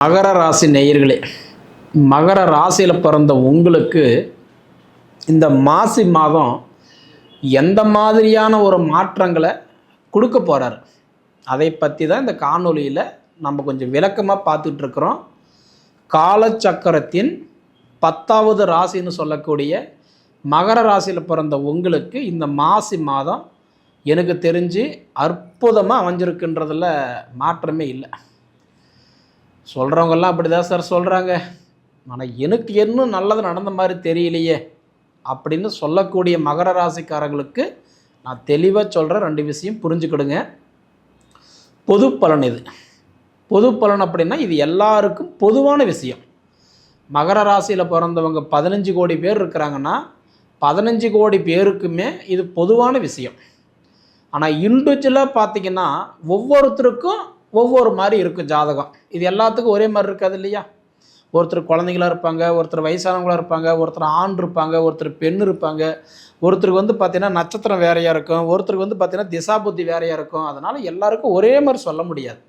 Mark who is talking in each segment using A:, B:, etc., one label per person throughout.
A: மகர ராசி நேயர்களே மகர ராசியில் பிறந்த உங்களுக்கு இந்த மாசி மாதம் எந்த மாதிரியான ஒரு மாற்றங்களை கொடுக்க போகிறார் அதை பற்றி தான் இந்த காணொலியில் நம்ம கொஞ்சம் விளக்கமாக பார்த்துட்டு இருக்கிறோம். காலச்சக்கரத்தின் பத்தாவது ராசின்னு சொல்லக்கூடிய மகர ராசியில் பிறந்த உங்களுக்கு இந்த மாசி மாதம் எனக்கு தெரிஞ்சு அற்புதமாக அமைஞ்சிருக்குன்றதில் மாற்றமே இல்லை. சொல்கிறவங்கெல்லாம் அப்படி தான் சார் சொல்கிறாங்க ஆனால் எனக்கு இன்னும் நல்லது நடந்த மாதிரி தெரியலையே அப்படின்னு சொல்லக்கூடிய மகர ராசிக்காரங்களுக்கு நான் தெளிவாக சொல்கிற ரெண்டு விஷயம் புரிஞ்சுக்கிடுங்க. பொது பலன் இது. பொது பலன் அப்படின்னா இது எல்லாருக்கும் பொதுவான விஷயம். மகர ராசியில் பிறந்தவங்க பதினஞ்சு கோடி பேர் இருக்கிறாங்கன்னா பதினஞ்சு கோடி பேருக்குமே இது பொதுவான விஷயம். ஆனால் இண்டிவிஜுவலாக பார்த்தீங்கன்னா ஒவ்வொருத்தருக்கும் ஒவ்வொரு மாதிரி இருக்கும் ஜாதகம். இது எல்லாத்துக்கும் ஒரே மாதிரி இருக்காது இல்லையா? ஒருத்தர் குழந்தைங்களா இருப்பாங்க ஒருத்தர் வயசானவங்களா இருப்பாங்க ஒருத்தர் ஆண் இருப்பாங்க ஒருத்தர் பெண் இருப்பாங்க. ஒருத்தருக்கு வந்து பார்த்தீங்கன்னா நட்சத்திரம் வேறையாக இருக்கும் ஒருத்தருக்கு வந்து பார்த்தீங்கன்னா திசாபுத்தி வேறையாக இருக்கும். அதனால் எல்லாருக்கும் ஒரே மாதிரி சொல்ல முடியாது.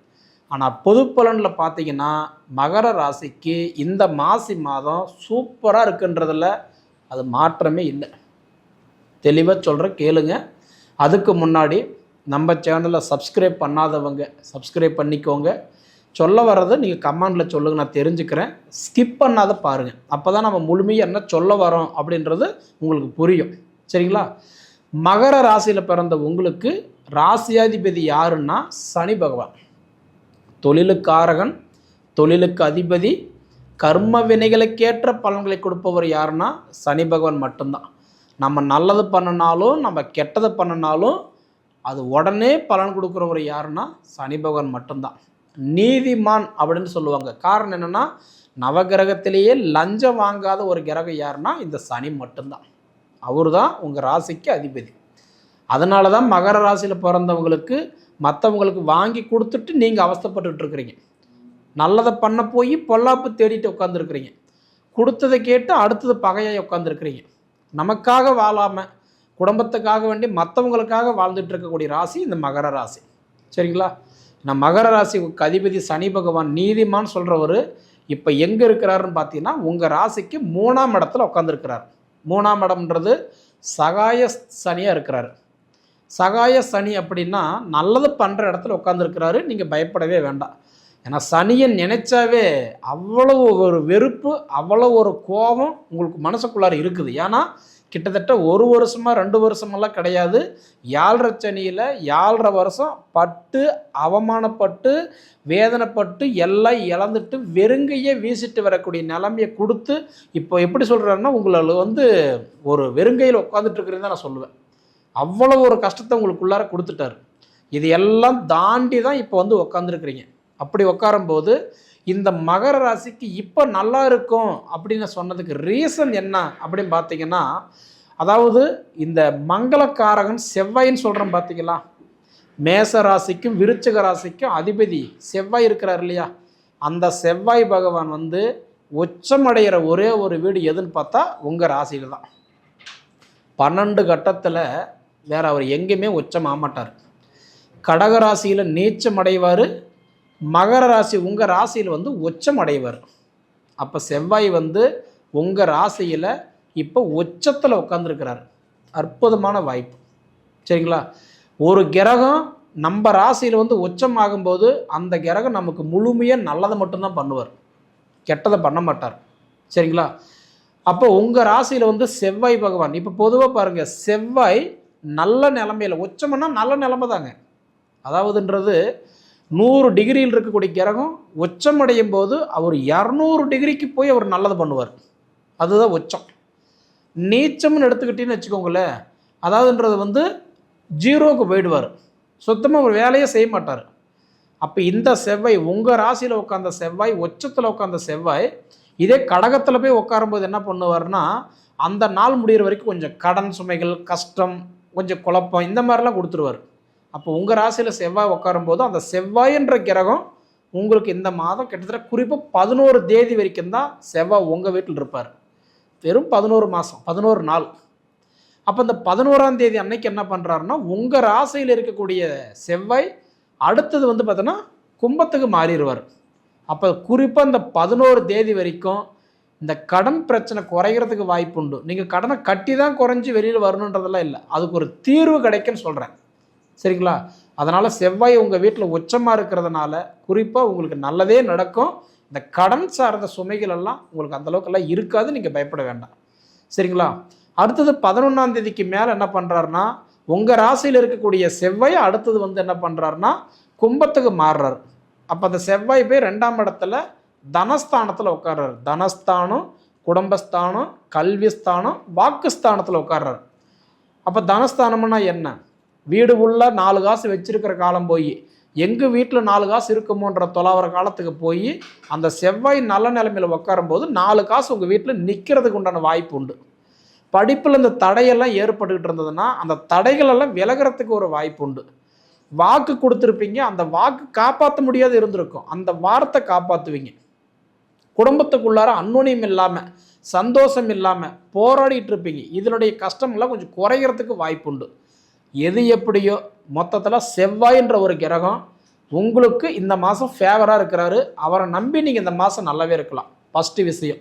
A: ஆனால் பொது பலனில் பார்த்தீங்கன்னா மகர ராசிக்கு இந்த மாசி மாதம் சூப்பராக இருக்குன்றதில் அது மாற்றமே இல்லை. தெளிவாக சொல்கிறேன் கேளுங்க. அதுக்கு முன்னாடி நம்ம சேனலை சப்ஸ்கிரைப் பண்ணாதவங்க சப்ஸ்கிரைப் பண்ணிக்கோங்க. சொல்ல வர்றதை நீங்கள் கமெண்டில் சொல்லுங்கள் நான் தெரிஞ்சுக்கிறேன். ஸ்கிப் பண்ணாத பாருங்கள் அப்போ தான் நம்ம முழுமையாக என்ன சொல்ல வரோம் அப்படின்றது உங்களுக்கு புரியும். சரிங்களா? மகர ராசியில் பிறந்த உங்களுக்கு ராசியாதிபதி யாருன்னா சனி பகவான். தொழிலுக்காரகன் தொழிலுக்கு அதிபதி கர்ம வினைகளுக்கேற்ற பலன்களை கொடுப்பவர் யாருன்னா சனி பகவான் மட்டும்தான். நம்ம நல்லது பண்ணினாலும் நம்ம கெட்டது பண்ணினாலும் அது உடனே பலன் கொடுக்குறவர் யாருன்னா சனி பகவான் மட்டும்தான். நீதிமான் அப்படின்னு சொல்லுவாங்க. காரணம் என்னென்னா நவகிரகத்திலேயே லஞ்சம் வாங்காத ஒரு கிரகம் யாருன்னா இந்த சனி மட்டும்தான். அவர் தான் உங்கள் ராசிக்கு அதிபதி. அதனால தான் மகர ராசியில் பிறந்தவங்களுக்கு மற்றவங்களுக்கு வாங்கி கொடுத்துட்டு நீங்கள் அவஸ்தப்பட்டுட்டு இருக்கிறீங்க. நல்லதை பண்ண போய் பொல்லாப்பு தேடிட்டு உட்காந்துருக்குறீங்க கொடுத்ததை கேட்டு அடுத்தது பகையாக உட்காந்துருக்குறீங்க நமக்காக வாழாமல் குடும்பத்துக்காக வேண்டி மற்றவங்களுக்காக வாழ்ந்துட்டு இருக்கக்கூடிய ராசி இந்த மகர ராசி. சரிங்களா? நான் மகர ராசி அதிபதி சனி பகவான் நீதிமான் சொல்கிறவர் இப்போ எங்கே இருக்கிறாருன்னு பார்த்தீங்கன்னா உங்கள் ராசிக்கு மூணாம் இடத்துல உட்காந்துருக்கிறார் மூணாம் இடம்ன்றது சகாய சனியாக இருக்கிறார். சகாய சனி அப்படின்னா நல்லது பண்ணுற இடத்துல உட்காந்துருக்கிறாரு நீங்கள் பயப்படவே வேண்டாம். ஏன்னா சனியை நினைச்சாவே அவ்வளவு ஒரு வெறுப்பு அவ்வளோ ஒரு கோபம் உங்களுக்கு மனசுக்குள்ளார இருக்குது. ஏன்னா கிட்டத்தட்ட ஒரு வருஷமாக ரெண்டு வருஷமெல்லாம் கிடையாது. யாழ்ரை சனியில் யாழ்ரை வருஷம் பட்டு அவமானப்பட்டு வேதனைப்பட்டு எல்லாம் இழந்துட்டு வெறுங்கையே வீசிட்டு வரக்கூடிய நிலைமையை கொடுத்து இப்போ எப்படி சொல்கிறாருன்னா உங்களை வந்து ஒரு வெறுங்கையில் உட்காந்துட்ருக்குறேன்னு தான் நான் சொல்லுவேன். அவ்வளோ ஒரு கஷ்டத்தை உங்களுக்குள்ளார கொடுத்துட்டாரு. இது எல்லாம் தாண்டி தான் இப்போ வந்து உக்காந்துருக்குறீங்க அப்படி உட்காரும்போது இந்த மகர ராசிக்கு இப்போ நல்லா இருக்கும் அப்படின்னு சொன்னதுக்கு ரீசன் என்ன அப்படின்னு பார்த்தீங்கன்னா அதாவது இந்த மங்களக்காரகன் செவ்வாயின்னு சொல்கிறோம் பார்த்தீங்களா மேச ராசிக்கும் விருச்சக ராசிக்கும் அதிபதி செவ்வாய் இருக்கிறார் இல்லையா? அந்த செவ்வாய் பகவான் வந்து உச்சமடைகிற ஒரே ஒரு வீடு எதுன்னு பார்த்தா உங்கள் ராசியில் தான். பன்னெண்டு கட்டத்தில் வேற அவர் எங்கேயுமே உச்சம் ஆமாட்டார் கடக ராசியில் நீச்சம் அடைவார் மகர ராசி உங்கள் ராசியில் வந்து உச்சம் அடைவார். அப்போ செவ்வாய் வந்து உங்கள் ராசியில் இப்போ உச்சத்தில் உட்காந்துருக்கிறார் அற்புதமான வாய்ப்பு. சரிங்களா? ஒரு கிரகம் நம்ம ராசியில் வந்து உச்சம் ஆகும்போது அந்த கிரகம் நமக்கு முழுமையாக நல்லதை மட்டும்தான் பண்ணுவார். கெட்டதை பண்ண மாட்டார். சரிங்களா? அப்போ உங்கள் ராசியில் வந்து செவ்வாய் பகவான். இப்போ பொதுவாக பாருங்கள் செவ்வாய் நல்ல நிலமையில் உச்சம்னா நல்ல நிலமை தாங்க. அதாவதுன்றது நூறு டிகிரியில் இருக்கக்கூடிய கிரகம் உச்சமடையும் போது அவர் இரநூறு டிகிரிக்கு போய் அவர் நல்லது பண்ணுவார். அதுதான் உச்சம். நீச்சம்னு எடுத்துக்கிட்டீங்கன்னு வச்சுக்கோங்களேன் அதாவதுன்றது வந்து ஜீரோவுக்கு போயிடுவார். சுத்தமாக ஒரு வேலையே செய்ய மாட்டார். அப்போ இந்த செவ்வாய் உங்கள் ராசியில் உட்காந்த செவ்வாய் உச்சத்தில் உட்காந்த செவ்வாய் இதே கடகத்தில் போய் உட்காரும்போது என்ன பண்ணுவார்னா அந்த நாள் முடிகிற வரைக்கும் கொஞ்சம் கடன் சுமைகள் கஷ்டம் கொஞ்சம் குழப்பம் இந்த மாதிரிலாம் கொடுத்துருவார். அப்போ உங்கள் ராசியில் செவ்வாய் உட்காரும்போது அந்த செவ்வாயின்ற கிரகம் உங்களுக்கு இந்த மாதம் கிட்டத்தட்ட குறிப்பாக பதினோரு தேதி வரைக்கும் தான் செவ்வாய் உங்கள் வீட்டில் இருப்பார். வெறும் பதினோரு மாதம் பதினோரு நாள். அப்போ இந்த பதினோராம் தேதி அன்னைக்கு என்ன பண்ணுறாருன்னா உங்கள் ராசியில் இருக்கக்கூடிய செவ்வாய் அடுத்தது வந்து பார்த்தோன்னா கும்பத்துக்கு மாறிடுவார். அப்போ குறிப்பாக இந்த பதினோரு தேதி வரைக்கும் இந்த கடன் பிரச்சனை குறைகிறதுக்கு வாய்ப்பு உண்டு. நீங்கள் கடனை கட்டி தான் குறைஞ்சி வெளியில் வரணுன்றதெல்லாம் இல்லை. அதுக்கு ஒரு தீர்வு கிடைக்குன்னு சொல்கிறேன் சரிங்களா? அதனால் செவ்வாய் உங்கள் வீட்டில் உச்சமாக இருக்கிறதுனால குறிப்பாக உங்களுக்கு நல்லதே நடக்கும். இந்த கடன் சார்ந்த சுமைகள் எல்லாம் உங்களுக்கு அந்தளவுக்கெல்லாம் இருக்காது நீங்கள் பயப்பட வேண்டாம். சரிங்களா? அடுத்தது பதினொன்றாம் தேதிக்கு மேலே என்ன பண்ணுறாருன்னா உங்கள் ராசியில் இருக்கக்கூடிய செவ்வாய் அடுத்தது வந்து என்ன பண்ணுறாருன்னா கும்பத்துக்கு மாறுறாரு. அப்போ அந்த செவ்வாய் போய் ரெண்டாம் இடத்துல தனஸ்தானத்தில் உட்கார்றாரு. தனஸ்தானம் குடும்பஸ்தானம் கல்விஸ்தானம் வாக்குஸ்தானத்தில் உட்கார்றாரு. அப்போ தனஸ்தானம்னா என்ன? வீடு உள்ள நாலு காசு வச்சிருக்கிற காலம் போய் எங்கள் வீட்டில் நாலு காசு இருக்குமோன்ற தொலாவர காலத்துக்கு போய் அந்த செவ்வாய் நல்ல நிலைமையில் உட்காரும்போது நாலு காசு உங்கள் வீட்டில் நிற்கிறதுக்கு உண்டான வாய்ப்பு உண்டு. படிப்பில் இந்த தடையெல்லாம் ஏற்பட்டுக்கிட்டு இருந்ததுன்னா அந்த தடைகளெல்லாம் விலகிறதுக்கு ஒரு வாய்ப்பு உண்டு. வாக்கு கொடுத்துருப்பீங்க அந்த வாக்கு காப்பாற்ற முடியாது இருந்திருக்கும். அந்த வார்த்தை காப்பாற்றுவீங்க குடும்பத்துக்குள்ளார அன்னுணியம் இல்லாமல் சந்தோஷம் இல்லாமல் போராடிட்டு இருப்பீங்க. இதனுடைய கஷ்டமெல்லாம் கொஞ்சம் குறைகிறதுக்கு வாய்ப்பு உண்டு. எது எப்படியோ மொத்தத்தில் செவ்வாயின்ற ஒரு கிரகம் உங்களுக்கு இந்த மாதம் ஃபேவராக இருக்கிறாரு. அவரை நம்பி நீங்கள் இந்த மாதம் நல்லாவே இருக்கலாம். ஃபஸ்ட்டு விஷயம்.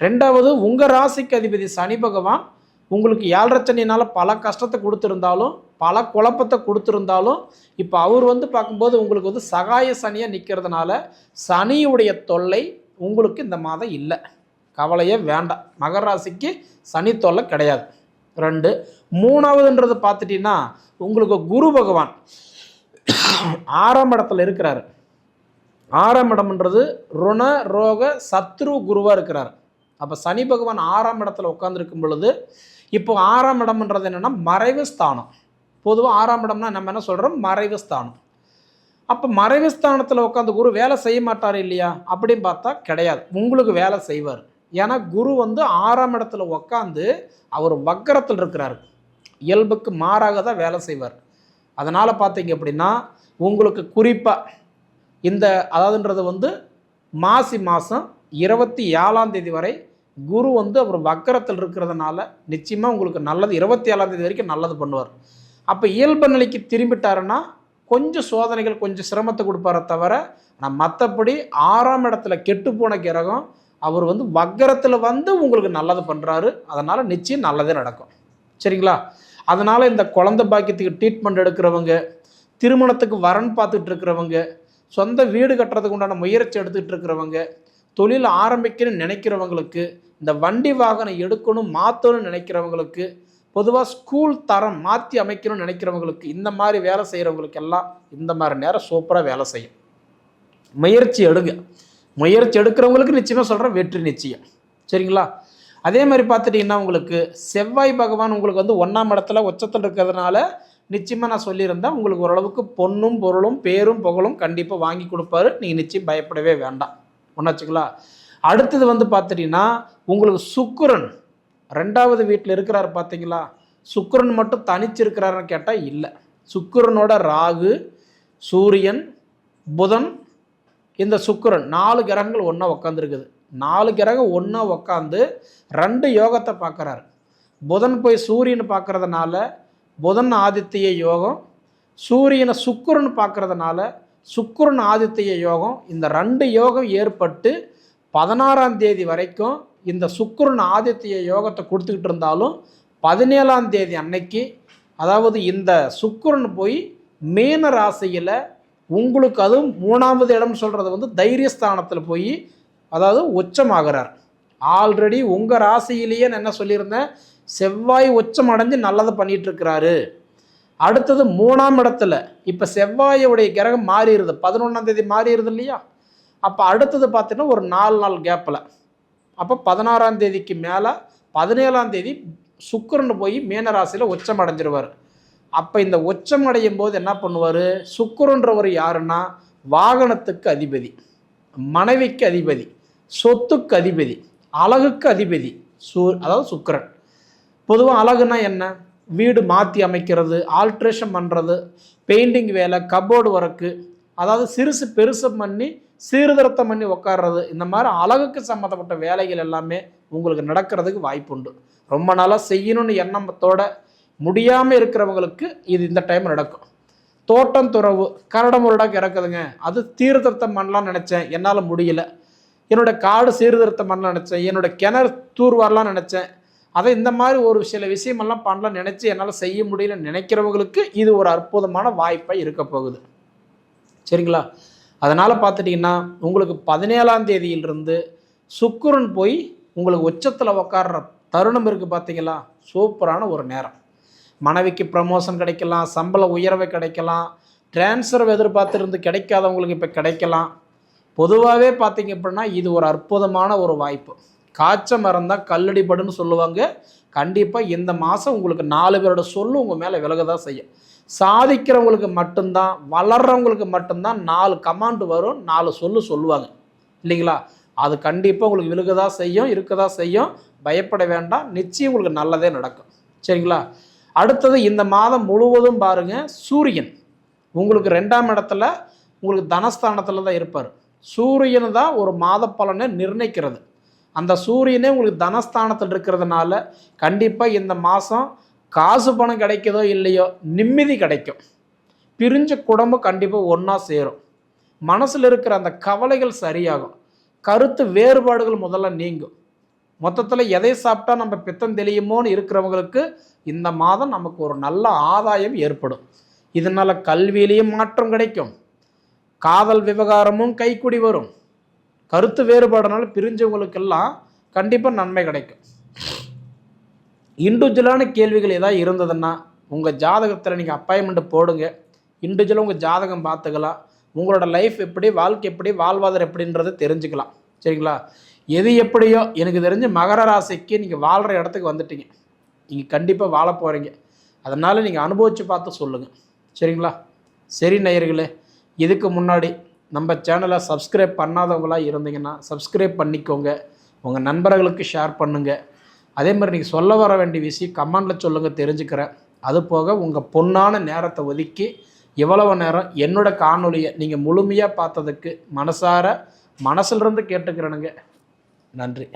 A: ரெண்டாவது உங்கள் ராசிக்கு அதிபதி சனி பகவான் உங்களுக்கு ஏழரச்சனினால் பல கஷ்டத்தை கொடுத்துருந்தாலும் பல குழப்பத்தை கொடுத்துருந்தாலும் இப்போ அவர் வந்து பார்க்கும்போது உங்களுக்கு வந்து சகாய சனியாக நிற்கிறதுனால சனியுடைய தொல்லை உங்களுக்கு இந்த மாதம் இல்லை. கவலையே வேண்டாம். மகர ராசிக்கு சனி தொல்லை கிடையாது. ரெண்டு. மூணாவதுன்றது பார்த்துட்டிங்கன்னா உங்களுக்கு குரு பகவான் ஆறாம் இடத்துல இருக்கிறாரு. ஆறாம் இடம்ன்றது ருண ரோக சத்ரு குருவாக இருக்கிறார். அப்போ சனி பகவான் ஆறாம் இடத்துல உட்காந்துருக்கும் பொழுது இப்போ ஆறாம் இடம்ன்றது என்னென்னா மறைவு ஸ்தானம். பொதுவாக ஆறாம் இடம்னா நம்ம என்ன சொல்கிறோம் மறைவு ஸ்தானம். அப்போ மறைவு ஸ்தானத்தில் உட்காந்து குரு வேலை செய்ய மாட்டார் இல்லையா? அப்படின்னு பார்த்தா கிடையாது. உங்களுக்கு வேலை செய்வார். ஏன்னா குரு வந்து ஆறாம் இடத்துல உட்காந்து அவர் வக்கரத்தில் இருக்கிறார். இயல்புக்கு மாறாக தான் வேலை செய்வார். அதனால் பார்த்தீங்க அப்படின்னா உங்களுக்கு குறிப்பாக இந்த அதாவதுன்றது வந்து மாசி மாதம் இருபத்தி ஏழாம் தேதி வரை குரு வந்து அவர் வக்கரத்தில் இருக்கிறதுனால நிச்சயமாக உங்களுக்கு நல்லது இருபத்தி ஏழாம் தேதி வரைக்கும் நல்லது பண்ணுவார். அப்போ இயல்பு நிலைக்கு திரும்பிட்டாருன்னா கொஞ்சம் சோதனைகள் கொஞ்சம் சிரமத்தை கொடுப்பாரே தவிர ஆனால் மற்றபடி ஆறாம் இடத்துல கெட்டு போன கிரகம் அவர் வந்து வக்கரத்தில் வந்து உங்களுக்கு நல்லது பண்ணுறாரு அதனால் நிச்சயம் நல்லதே நடக்கும். சரிங்களா? அதனால் இந்த குழந்தை பாக்கியத்துக்கு ட்ரீட்மெண்ட் எடுக்கிறவங்க திருமணத்துக்கு வரன் பார்த்துட்டு இருக்கிறவங்க சொந்த வீடு கட்டுறதுக்கு உண்டான முயற்சி எடுத்துகிட்டு இருக்கிறவங்க தொழில் ஆரம்பிக்கணும்னு நினைக்கிறவங்களுக்கு இந்த வண்டி வாகனம் எடுக்கணும் மாற்றணும்னு நினைக்கிறவங்களுக்கு பொதுவாக ஸ்கூல் தரம் மாற்றி அமைக்கணும்னு நினைக்கிறவங்களுக்கு இந்த மாதிரி வேலை செய்கிறவங்களுக்கு எல்லாம் இந்த மாதிரி நேரம் சூப்பராக வேலை செய்யும். முயற்சி எடுங்க. முயற்சி எடுக்கிறவங்களுக்கு நிச்சயமாக சொல்கிறேன் வெற்றி நிச்சயம். சரிங்களா? அதே மாதிரி பார்த்துட்டிங்கன்னா உங்களுக்கு செவ்வாய் பகவான் உங்களுக்கு வந்து ஒன்றாம் இடத்துல உச்சத்தில் இருக்கிறதுனால நிச்சயமாக நான் சொல்லியிருந்தேன் உங்களுக்கு ஓரளவுக்கு பொண்ணும் பொருளும் பேரும் புகழும் கண்டிப்பாக வாங்கி கொடுப்பாரு. நீங்கள் நிச்சயம் பயப்படவே வேண்டாம். ஒன்றாச்சுங்களா அடுத்தது வந்து பார்த்துட்டிங்கன்னா உங்களுக்கு சுக்கரன் ரெண்டாவது வீட்டில் இருக்கிறார் பார்த்தீங்களா? சுக்கரன் மட்டும் தனிச்சிருக்கிறாருன்னு கேட்டால் இல்லை. சுக்கரனோட ராகு சூரியன் புதன் இந்த சுக்கரன் நாலு கிரகங்கள் ஒன்றா உக்காந்துருக்குது. நாலு கிரகம் ஒன்றா உக்காந்து ரெண்டு யோகத்தை பார்க்குறாரு புதன் போய் சூரியன் பார்க்குறதுனால புதன் ஆதித்ய யோகம் சூரியனை சுக்கரன் பார்க்குறதுனால சுக்கரன் ஆதித்ய யோகம் இந்த ரெண்டு யோகம் ஏற்பட்டு பதினாறாம் தேதி வரைக்கும் இந்த சுக்கரன் ஆதித்ய யோகத்தை கொடுத்துக்கிட்டு இருந்தாலும் பதினேழாம் தேதி அன்னைக்கு அதாவது இந்த சுக்கரன் போய் மீன ராசியில் உங்களுக்கு அதுவும் மூணாவது இடம்னு சொல்கிறது வந்து தைரியஸ்தானத்தில் போய் அதாவது உச்சமாகிறார். ஆல்ரெடி உங்கள் ராசியிலேயே நான் என்ன சொல்லியிருந்தேன்? செவ்வாய் உச்சம் அடைஞ்சு நல்லதை பண்ணிகிட்ருக்கிறாரு அடுத்தது மூணாம் இடத்துல இப்போ செவ்வாயோடைய கிரகம் மாறிடுது. பதினொன்றாம் தேதி மாறிடுது இல்லையா? அப்போ அடுத்தது பார்த்தீங்கன்னா ஒரு நாலு நாள் கேப்பில் அப்போ பதினாறாம் தேதிக்கு மேலே பதினேழாம் தேதி சுக்கரன் போய் மீனராசியில் உச்சம் அடைஞ்சிருவார். அப்போ இந்த உச்சம் அடையும் போது என்ன பண்ணுவார்? சுக்கிரன்றவர் யாருன்னா வாகனத்துக்கு அதிபதி மனைவிக்கு அதிபதி சொத்துக்கு அதிபதி அழகுக்கு அதிபதி சூ அதாவது சுக்கரன். பொதுவாக அழகுனா என்ன? வீடு மாற்றி அமைக்கிறது ஆல்ட்ரேஷன் பண்ணுறது பெயிண்டிங் வேலை கபோர்டு ஒர்க்கு அதாவது சிறுசு பெருசு பண்ணி சீர்திருத்தம் பண்ணி உட்கார்றது இந்த மாதிரி அழகுக்கு சம்மந்தப்பட்ட வேலைகள் எல்லாமே உங்களுக்கு நடக்கிறதுக்கு வாய்ப்புண்டு. ரொம்ப நாளாக செய்யணும்னு எண்ணத்தோட முடியாமல் இருக்கிறவங்களுக்கு இது இந்த டைம் நடக்கும். தோட்டம் துறவு கரடம் கரடமுரடாக இறக்குதுங்க அது சீர்திருத்தம் பண்ணலாம்னு நினச்சேன். என்னால் முடியல. என்னோட காடு சீர்திருத்தம் பண்ணலாம் நினச்சேன். என்னோட கிணறு தூர்வாரலாம் நினச்சேன். அதை இந்த மாதிரி ஒரு சில விஷயமெல்லாம் பண்ணலாம் நினச்சி என்னால் செய்ய முடியலன்னு நினைக்கிறவங்களுக்கு இது ஒரு அற்புதமான வாய்ப்பாக இருக்க போகுது. சரிங்களா? அதனால் பார்த்துட்டிங்கன்னா உங்களுக்கு பதினேழாம் தேதியிலிருந்து சுக்குரன் போய் உங்களுக்கு உச்சத்தில் உக்காடுற தருணம் இருக்குது பார்த்தீங்களா? சூப்பரான ஒரு நேரம். மனைவிக்கு ப்ரமோஷன் கிடைக்கலாம் சம்பள உயர்வை கிடைக்கலாம் டிரான்ஸ்ஃபர் எதிர்பார்த்துருந்து கிடைக்காதவங்களுக்கு இப்போ கிடைக்கலாம். பொதுவாகவே பார்த்தீங்க அப்படின்னா இது ஒரு அற்புதமான ஒரு வாய்ப்பு. காய்ச்ச மறந்தால் கல்லடிபடுன்னு சொல்லுவாங்க. கண்டிப்பாக இந்த மாதம் உங்களுக்கு நாலு பேரோட சொல்லு உங்கள் மேலே விலகதான் செய்யும். சாதிக்கிறவங்களுக்கு மட்டும்தான் வளர்றவங்களுக்கு மட்டும்தான் நாலு கமாண்டு வரும் நாலு சொல்லு சொல்லுவாங்க. இல்லைங்களா? அது கண்டிப்பாக உங்களுக்கு விழுகதா செய்யும் இருக்கதா செய்யும். பயப்பட வேண்டாம். நிச்சயம் உங்களுக்கு நல்லதே நடக்கும். சரிங்களா? அடுத்தது இந்த மாதம் முழுவதும் பாருங்க சூரியன். உங்களுக்கு ரெண்டாம் இடத்துல உங்களுக்கு தனஸ்தானத்தில் தான் இருப்பார். சூரியன் தான் ஒரு மாத பலனை நிர்ணயிக்கிறது. அந்த சூரியனே உங்களுக்கு தனஸ்தானத்தில் இருக்கிறதுனால கண்டிப்பாக இந்த மாதம் காசு பணம் கிடைக்குதோ இல்லையோ நிம்மதி கிடைக்கும். பிரிஞ்ச குடும்பம் கண்டிப்பாக ஒன்றா சேரும். மனசில் இருக்கிற அந்த கவலைகள் சரியாகும். கருத்து வேறுபாடுகள் முதல்ல நீங்கும். மொத்தத்தில் எதை சாப்பிட்டா நம்ம பித்தம் தெளியுமோன்னு இருக்கிறவங்களுக்கு இந்த மாதம் நமக்கு ஒரு நல்ல ஆதாயம் ஏற்படும். இதனால் கல்வியிலையும் மாற்றம் கிடைக்கும். காதல் விவகாரமும் கைக்குடி வரும். கருத்து வேறுபாடுனால பிரிஞ்சவங்களுக்கெல்லாம் கண்டிப்பாக நன்மை கிடைக்கும். இண்டிவிஜுவலான கேள்விகள் ஏதாவது இருந்ததுன்னா உங்கள் ஜாதகத்தில் நீங்கள் அப்பாயின்மெண்ட் போடுங்க. இண்டிவிஜுவலாக உங்கள் ஜாதகம் பார்த்துக்கலாம். உங்களோட லைஃப் எப்படி வாழ்க்கை எப்படி வாழ்வாதாரம் எப்படின்றத தெரிஞ்சுக்கலாம். சரிங்களா? எது எப்படியோ எனக்கு தெரிஞ்சு மகர ராசிக்கு நீங்கள் வாழ்கிற இடத்துக்கு வந்துட்டீங்க. நீங்கள் கண்டிப்பாக வாழ போகிறீங்க அதனால் நீங்கள் அனுபவித்து பார்த்து சொல்லுங்கள் சரிங்களா? சரி நேயர்களே இதுக்கு முன்னாடி நம்ம சேனலை சப்ஸ்கிரைப் பண்ணாதவங்களாக இருந்தீங்கன்னா சப்ஸ்கிரைப் பண்ணிக்கோங்க. உங்கள் நண்பர்களுக்கு ஷேர் பண்ணுங்கள் அதே மாதிரி நீங்கள் சொல்ல வர வேண்டிய விஷயம் கமெண்டில் சொல்லுங்கள் தெரிஞ்சுக்கிறேன். அது போக உங்கள் பொன்னான நேரத்தை ஒதுக்கி இவ்வளவு நேரம் என்னோட காணொலியை நீங்கள் முழுமையாக பார்த்ததுக்கு மனசார மனசிலிருந்து கேட்டுக்கிறேனுங்க. நன்றி.